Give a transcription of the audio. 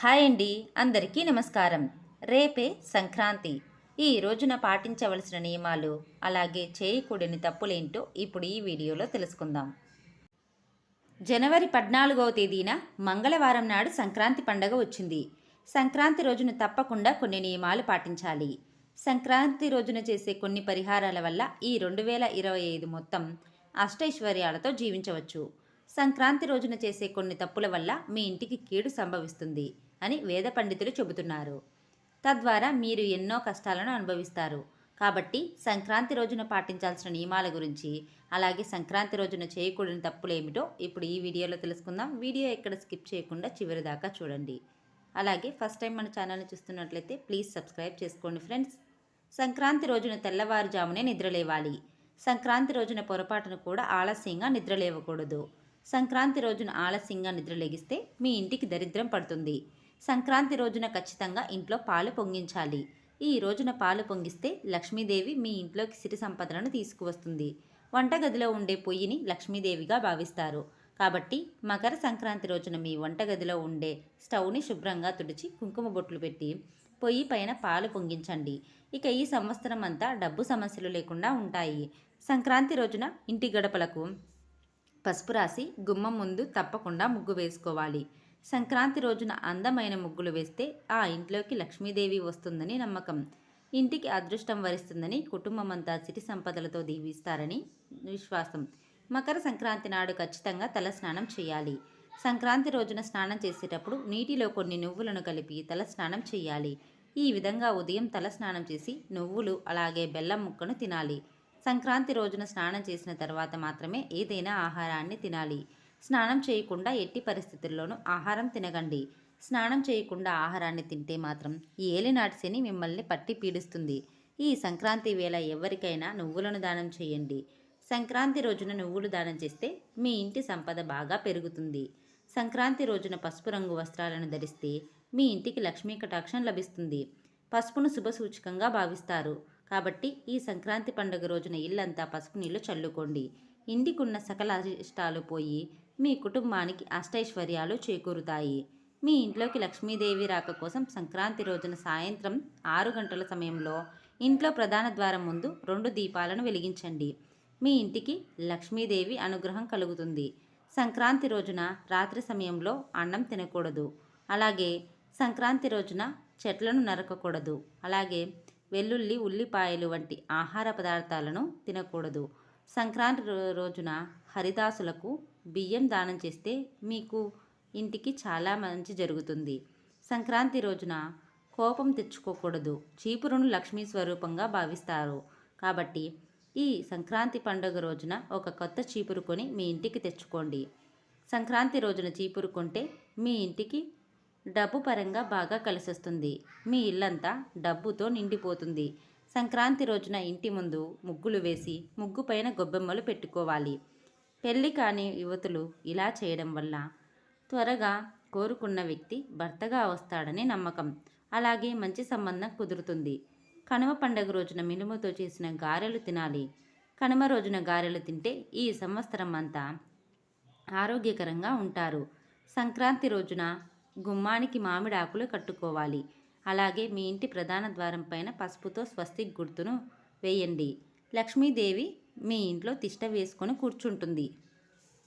Hi అండి అందరికీ నమస్కారం. రేపే సంక్రాంతి. ఈ రోజున పాటించవలసిన నియమాలు అలాగే చేయకూడని తప్పులేంటో ఇప్పుడు ఈ వీడియోలో తెలుసుకుందాం. జనవరి పద్నాలుగవ తేదీన మంగళవారం నాడు సంక్రాంతి పండగ వచ్చింది. సంక్రాంతి రోజున తప్పకుండా కొన్ని నియమాలు పాటించాలి. సంక్రాంతి రోజున చేసే కొన్ని పరిహారాల వల్ల ఈ రెండు వేల ఇరవై ఐదు మొత్తం అష్టైశ్వర్యాలతో జీవించవచ్చు. సంక్రాంతి రోజున చేసే కొన్ని తప్పుల వల్ల మీ ఇంటికి కీడు సంభవిస్తుంది. అని వేద పండితులు చెబుతున్నారు. తద్వారా మీరు ఎన్నో కష్టాలను అనుభవిస్తారు. కాబట్టి సంక్రాంతి రోజున పాటించాల్సిన నియమాల గురించి అలాగే సంక్రాంతి రోజున చేయకూడని తప్పులేమిటో ఇప్పుడు ఈ వీడియోలో తెలుసుకుందాం. వీడియో ఎక్కడ స్కిప్ చేయకుండా చివరి దాకా చూడండి. అలాగే ఫస్ట్ టైం మన ఛానల్ని చూస్తున్నట్లయితే ప్లీజ్ సబ్స్క్రైబ్ చేసుకోండి ఫ్రెండ్స్. సంక్రాంతి రోజున తెల్లవారుజామునే నిద్రలేవాలి. సంక్రాంతి రోజున పొరపాటున కూడా ఆలస్యంగా నిద్రలేవకూడదు. సంక్రాంతి రోజున ఆలస్యంగా నిద్రలేగిస్తే మీ ఇంటికి దరిద్రం పడుతుంది. సంక్రాంతి రోజున ఖచ్చితంగా ఇంట్లో పాలు పొంగించాలి. ఈ రోజున పాలు పొంగిస్తే లక్ష్మీదేవి మీ ఇంట్లోకి సిరి సంపదలను తీసుకువస్తుంది. వంటగదిలో ఉండే పొయ్యిని లక్ష్మీదేవిగా భావిస్తారు. కాబట్టి మకర సంక్రాంతి రోజున మీ వంటగదిలో ఉండే స్టవ్ని శుభ్రంగా తుడిచి కుంకుమ బొట్లు పెట్టి పొయ్యి పైన పాలు పొంగించండి. ఇక ఈ సంవత్సరం అంతా డబ్బు సమస్యలు లేకుండా ఉంటాయి. సంక్రాంతి రోజున ఇంటి గడపలకు పసుపు రాసి గుమ్మం ముందు తప్పకుండా ముగ్గు వేసుకోవాలి. సంక్రాంతి రోజున అందమైన ముగ్గులు వేస్తే ఆ ఇంట్లోకి లక్ష్మీదేవి వస్తుందని నమ్మకం. ఇంటికి అదృష్టం వరిస్తుందని కుటుంబం అంతా సిరి సంపదలతో దీవిస్తారని విశ్వాసం. మకర సంక్రాంతి నాడు ఖచ్చితంగా తల స్నానం చేయాలి. సంక్రాంతి రోజున స్నానం చేసేటప్పుడు నీటిలో కొన్ని నువ్వులను కలిపి తల స్నానం చేయాలి. ఈ విధంగా ఉదయం తల స్నానం చేసి నువ్వులు అలాగే బెల్లం ముక్కను తినాలి. సంక్రాంతి రోజున స్నానం చేసిన తర్వాత మాత్రమే ఏదైనా ఆహారాన్ని తినాలి. స్నానం చేయకుండా ఎట్టి పరిస్థితుల్లోనూ ఆహారం తినగండి స్నానం చేయకుండా ఆహారాన్ని తింటే మాత్రం ఈ ఏలినాటి శని మిమ్మల్ని పట్టి పీడిస్తుంది. ఈ సంక్రాంతి వేళ ఎవరికైనా నువ్వులను దానం చేయండి. సంక్రాంతి రోజున నువ్వులు దానం చేస్తే మీ ఇంటి సంపద బాగా పెరుగుతుంది. సంక్రాంతి రోజున పసుపు రంగు వస్త్రాలను ధరిస్తే మీ ఇంటికి లక్ష్మీ కటాక్షం లభిస్తుంది. పసుపును శుభసూచకంగా భావిస్తారు. కాబట్టి ఈ సంక్రాంతి పండుగ రోజున ఇల్లంతా పసుపు నీళ్ళు చల్లుకోండి. ఇంటికున్న సకల అరిష్టాలు పోయి మీ కుటుంబానికి అష్టైశ్వర్యాలు చేకూరుతాయి. మీ ఇంట్లోకి లక్ష్మీదేవి రాక కోసం సంక్రాంతి రోజున సాయంత్రం ఆరు గంటల సమయంలో ఇంట్లో ప్రధాన ద్వారం ముందు రెండు దీపాలను వెలిగించండి. మీ ఇంటికి లక్ష్మీదేవి అనుగ్రహం కలుగుతుంది. సంక్రాంతి రోజున రాత్రి సమయంలో అన్నం తినకూడదు. అలాగే సంక్రాంతి రోజున చెట్లను నరకకూడదు. అలాగే వెల్లుల్లి ఉల్లిపాయలు వంటి ఆహార పదార్థాలను తినకూడదు. సంక్రాంతి రోజున హరిదాసులకు బియ్యం దానం చేస్తే మీకు ఇంటికి చాలా మంచి జరుగుతుంది. సంక్రాంతి రోజున కోపం తెచ్చుకోకూడదు. చీపురును లక్ష్మీ స్వరూపంగా భావిస్తారు. కాబట్టి ఈ సంక్రాంతి పండుగ రోజున ఒక కొత్త చీపురు కొని మీ ఇంటికి తెచ్చుకోండి. సంక్రాంతి రోజున చీపురు కొంటే మీ ఇంటికి డబ్బు పరంగా బాగా కలిసొస్తుంది. మీ ఇల్లంతా డబ్బుతో నిండిపోతుంది. సంక్రాంతి రోజున ఇంటి ముందు ముగ్గులు వేసి ముగ్గు పైన గొబ్బెమ్మలు పెట్టుకోవాలి. పెళ్ళి కాని యువతులు ఇలా చేయడం వల్ల త్వరగా కోరుకున్న వ్యక్తి భర్తగా వస్తాడని నమ్మకం. అలాగే మంచి సంబంధం కుదురుతుంది. కనుమ పండగ రోజున మినుముతో చేసిన గారెలు తినాలి. కనుమ రోజున గారెలు తింటే ఈ సంవత్సరం అంతా ఆరోగ్యకరంగా ఉంటారు. సంక్రాంతి రోజున గుమ్మానికి మామిడాకులు కట్టుకోవాలి. అలాగే మీ ఇంటి ప్రధాన ద్వారం పైన పసుపుతో స్వస్తిక్ గుర్తును వేయండి. లక్ష్మీదేవి మీ ఇంట్లో తిష్ట వేసుకొని కూర్చుంటుంది.